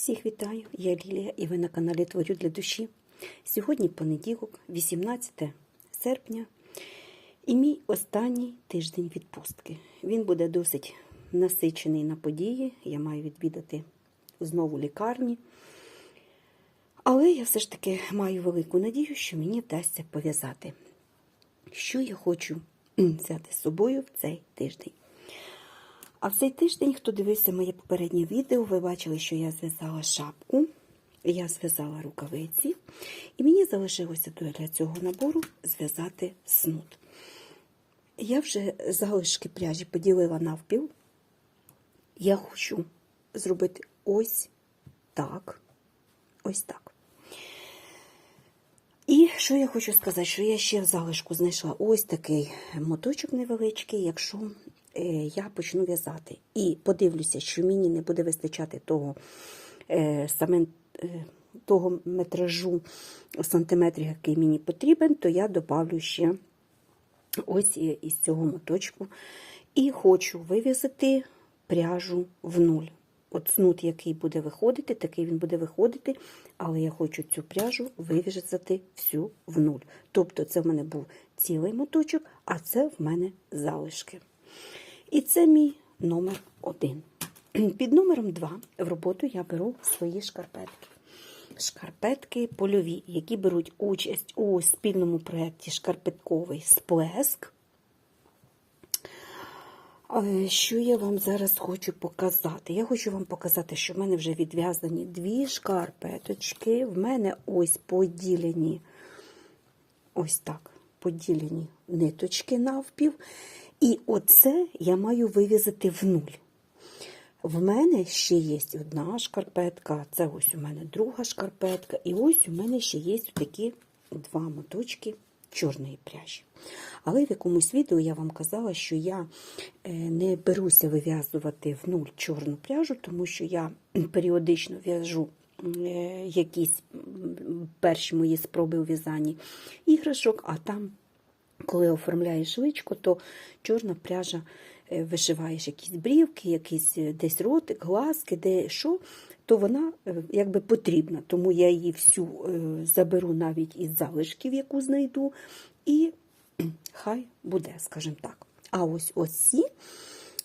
Всіх вітаю, я Лілія і ви на каналі Творю для душі. Сьогодні понеділок, 18 серпня, і мій останній тиждень відпустки. Він буде досить насичений на події. Я маю відвідати знову лікарні. Але я все ж таки маю велику надію, що мені вдасться пов'язати. Що я хочу взяти з собою в цей тиждень. А в цей тиждень, хто дивився моє попереднє відео, ви бачили, що я зв'язала шапку, я зв'язала рукавиці, і мені залишилося для цього набору зв'язати снуд. Я вже залишки пряжі поділила навпіл. Я хочу зробити ось так. Ось так. І що я хочу сказати, що я ще в залишку знайшла ось такий моточок невеличкий, якщо я почну в'язати. І подивлюся, що мені не буде вистачати того е, саме е, того метражу сантиметрів, який мені потрібен, то я добавлю ще ось із цього моточку. І хочу вив'язати пряжу в нуль. От снуд, який буде виходити, такий він буде виходити, але я хочу цю пряжу вив'язати всю в нуль. Тобто це в мене був цілий моточок, а це в мене залишки. І це мій номер один. Під номером два в роботу я беру свої шкарпетки. Шкарпетки польові, які беруть участь у спільному проєкті Шкарпетковий сплеск. Що я вам зараз хочу показати? Я хочу вам показати, що в мене вже відв'язані дві шкарпеточки. В мене ось поділені, ось так, поділені ниточки навпів. І оце я маю вив'язати в нуль. В мене ще є одна шкарпетка, це ось у мене друга шкарпетка, і ось у мене ще є такі два моточки чорної пряжі. Але в якомусь відео я вам казала, що я не беруся вив'язувати в нуль чорну пряжу, тому що я періодично в'яжу якісь перші мої спроби у в'язанні іграшок, а там, коли оформляєш личко, то чорна пряжа вишиваєш якісь брівки, якісь десь ротик, глазки, де що, то вона якби потрібна. Тому я її всю заберу навіть із залишків, яку знайду, і хай буде, скажімо так. А ось оці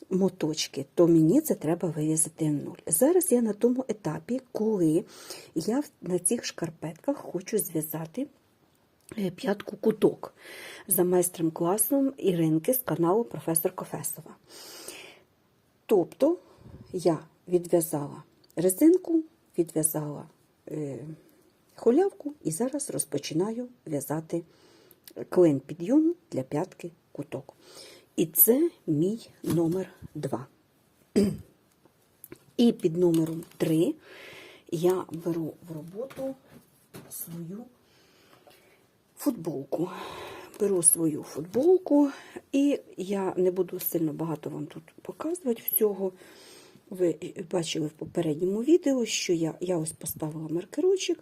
моточки, то мені це треба вив'язати нуль. Зараз я на тому етапі, коли я на цих шкарпетках хочу зв'язати п'ятку куток за майстром класом Іринки з каналу Професор Кофесова. Тобто я відв'язала резинку, відв'язала е, холявку і зараз розпочинаю в'язати клин підйому для п'ятки куток. І це мій номер 2. І під номером 3 я беру в роботу свою футболку. Беру свою футболку, і я не буду сильно багато вам тут показувати всього. Ви бачили в попередньому відео, що я я ось поставила маркерочок,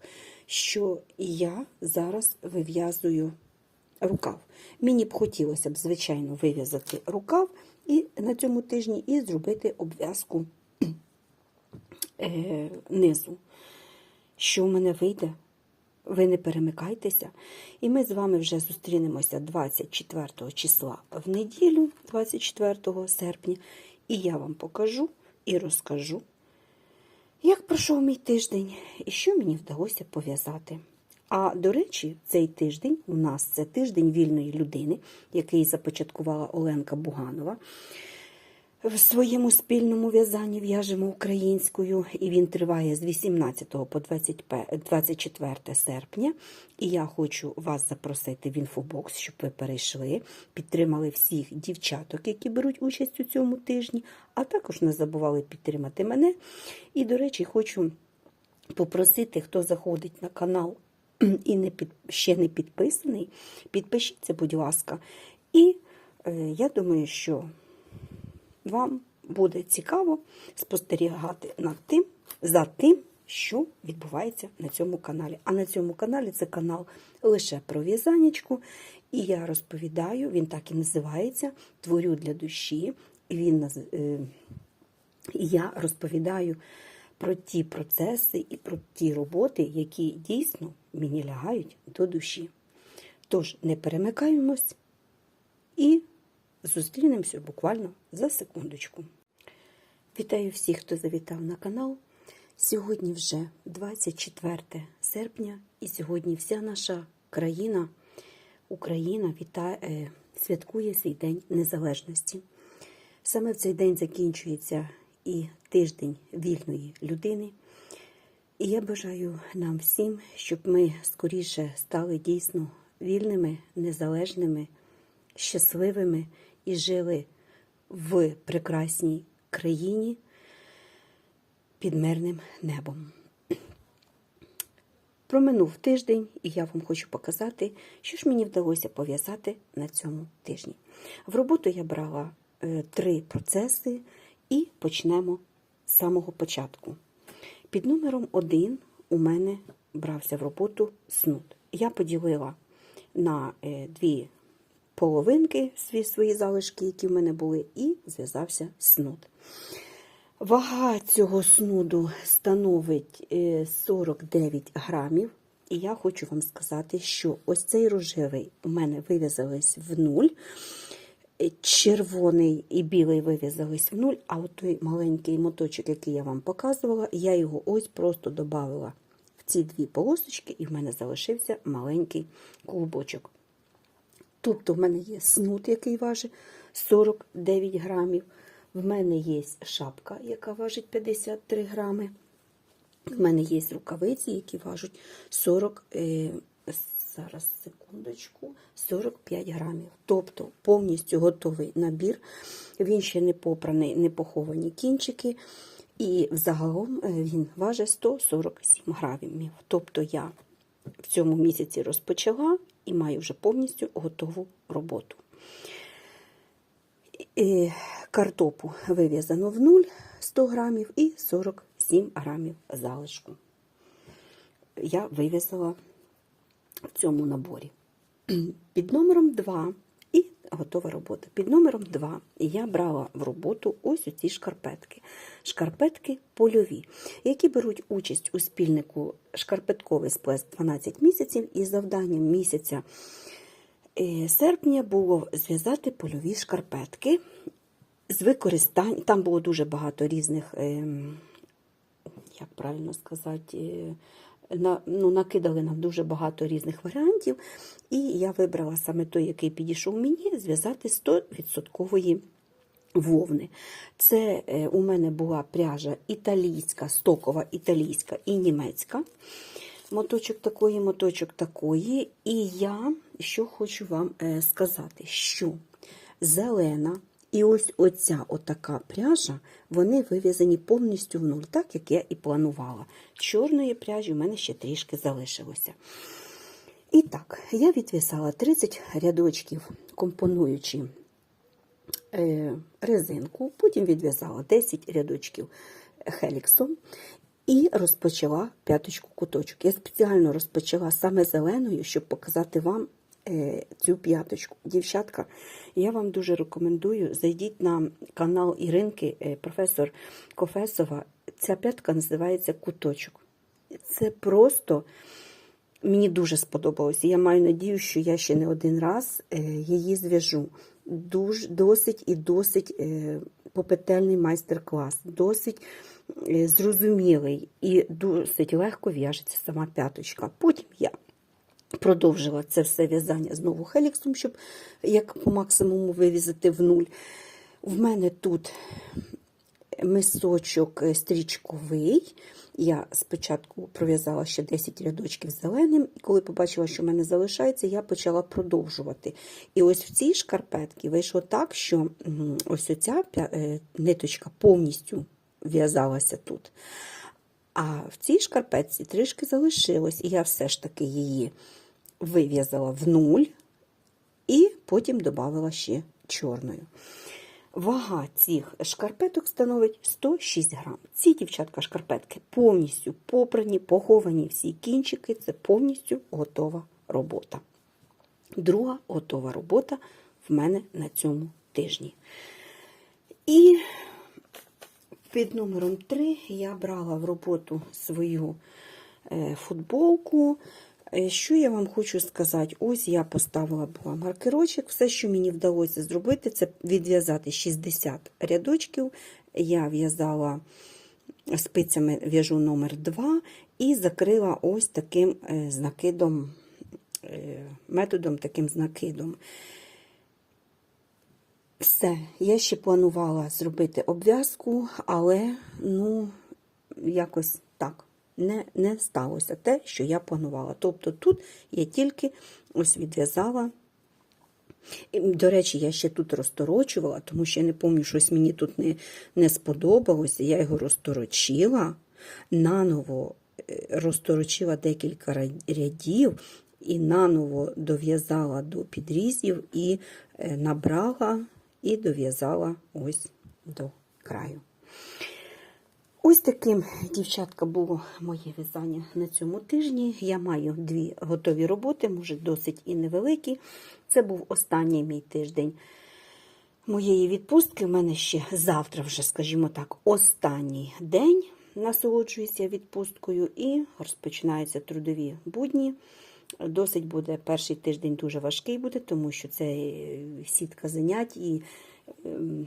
що я зараз вив'язую рукав. Мені б хотілося б, звичайно, вив'язати рукав і на цьому тижні і зробити обв'язку е, низу. Що в мене вийде? Ви не перемикайтеся. І ми з вами вже зустрінемося 24 числа в неділю, 24 серпня, і я вам покажу і розкажу, як пройшов мій тиждень і що мені вдалося пов'язати. А до речі, цей тиждень у нас це тиждень вільної людини, який започаткувала Оленка Буганова. В своєму спільному в'язанні в'яжемо українською, і він триває з 18 по 24 серпня. І я хочу вас запросити в інфобокс, щоб ви перейшли, підтримали всіх дівчаток, які беруть участь у цьому тижні, а також не забували підтримати мене. І, до речі, хочу попросити, хто заходить на канал і не під, ще не підписаний, підпишіться, будь ласка. І е, я думаю, що вам буде цікаво спостерігати над тим, за тим, що відбувається на цьому каналі. А на цьому каналі це канал лише про в'язанечку. І я розповідаю, він так і називається Творю для душі. І він, е, я розповідаю про ті процеси і про ті роботи, які дійсно мені лягають до душі. Тож не перемикаємось і зустрінемося буквально за секундочку. Вітаю всіх, хто завітав на канал. Сьогодні вже 24 серпня, і сьогодні вся наша країна, Україна вітає, е, святкує свій День Незалежності. Саме в цей день закінчується і тиждень вільної людини. І я бажаю нам всім, щоб ми скоріше стали дійсно вільними, незалежними, щасливими і жили в прекрасній країні під мирним небом. Проминув тиждень, і я вам хочу показати, що ж мені вдалося пов'язати на цьому тижні. В роботу я брала е, три процеси і почнемо з самого початку. Під номером один у мене брався в роботу снуд. Я поділила на е, дві половинки свої, залишки, які в мене були, і зв'язався снуд. Вага цього снуду становить е, 49 грамів. І я хочу вам сказати, що ось цей рожевий у мене вив'язались в нуль. Е, Червоний і білий вив'язались в нуль, а от той маленький моточок, який я вам показувала, я його ось просто додавила в ці дві полосочки, і в мене залишився маленький клубочок. Тобто в мене є снуд, який важить 49 грамів. В мене є шапка, яка важить 53 грами. В мене є рукавиці, які важать 40, е, зараз секундочку, 45 грамів. Тобто повністю готовий набір. Він ще не попраний, не поховані кінчики. І взагалом е, він важить 147 грамів. Тобто я в цьому місяці розпочала і маю вже повністю готову роботу. І картопу вив'язано в 0 100 грамів і 47 грамів залишку. Я вив'язала в цьому наборі. Під номером 2 і готова робота. Під номером 2 я брала в роботу ось ці шкарпетки. Шкарпетки польові, які беруть участь у спільнику шкарпетковий сплеск 12 місяців і завданням місяця е, серпня було зв'язати польові шкарпетки з використанням. Там було дуже багато різних, ем, як правильно сказати, е, на, ну, накидали нам дуже багато різних варіантів, і я вибрала саме той, який підійшов мені, зв'язати 100% вовни. Це е, у мене була пряжа італійська, стокова італійська і німецька. Моточок такої, моточок такої. І я що хочу вам е, сказати, що зелена. І ось оця отака пряжа, вони вив'язані повністю в нуль, так як я і планувала. Чорної пряжі в мене ще трішки залишилося. І так, я відв'язала 30 рядочків, компонуючи е, резинку, потім відв'язала 10 рядочків хеліксом і розпочала п'яточку куточок. Я спеціально розпочала саме зеленою, щоб показати вам цю п'яточку. Дівчатка, я вам дуже рекомендую, зайдіть на канал Іринки, е, професор Кофесова. Ця п'ятка називається куточок. Це просто мені дуже сподобалося. Я маю надію, що я ще не один раз е, її зв'яжу. Дуже, досить і досить е, попетельний майстер-клас, досить е, зрозумілий і досить легко в'яжеться сама п'яточка. Потім я продовжила це все в'язання знову хеліксом, щоб як по максимуму вивізати в нуль. В мене тут мисочок стрічковий. Я спочатку пров'язала ще 10 рядочків зеленим, і коли побачила, що в мене залишається, я почала продовжувати. І ось в цій шкарпетці вийшло так, що ось оця е, ниточка повністю в'язалася тут. А в цій шкарпетці трішки залишилось, і я все ж таки її вив'язала в нуль, і потім додала ще чорною. Вага цих шкарпеток становить 106 грам. Ці дівчатка шкарпетки повністю попрані, поховані всі кінчики, це повністю готова робота. Друга готова робота в мене на цьому тижні. І Під номером 3 я брала в роботу свою е, футболку. Що я вам хочу сказати? Ось я поставила була маркерочок. Все, що мені вдалося зробити, це відв'язати 60 рядочків. Я в'язала спицями в'яжу номер 2 і закрила ось таким е, з накидом, е, методом таким з накидом. Все, я ще планувала зробити обв'язку, але ну, якось так. Не, не сталося те, що я планувала. Тобто тут я тільки ось відв'язала. До речі, я ще тут розторочувала, тому що я не пам'ятаю, щось мені тут не, не сподобалося. Я його розторочила, наново е, розторочила декілька рядів і наново дов'язала до підрізів і е, набрала і дов'язала ось до краю. Ось таким, дівчатка, було моє в'язання на цьому тижні. Я маю дві готові роботи, може досить і невеликі. Це був останній мій тиждень моєї відпустки. У мене ще завтра, вже, скажімо так, останній день насолоджуюся відпусткою і розпочинаються трудові будні. Досить буде перший тиждень дуже важкий буде, тому що це сітка занять і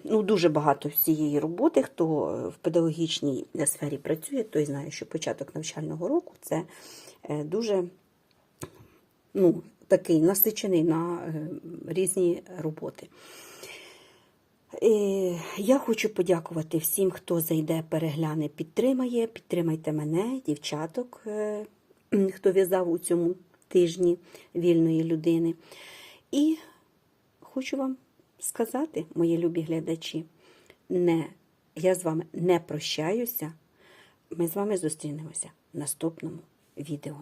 ну, дуже багато всієї роботи. Хто в педагогічній сфері працює, той знає, що початок навчального року це е, дуже ну, такий насичений на е, різні роботи. Е, Я хочу подякувати всім, хто зайде, перегляне, підтримає. Підтримайте мене, дівчаток, е, хто в'язав у цьому тижні вільної людини. І хочу вам сказати, мої любі глядачі, не, я з вами не прощаюся. Ми з вами зустрінемося в наступному відео.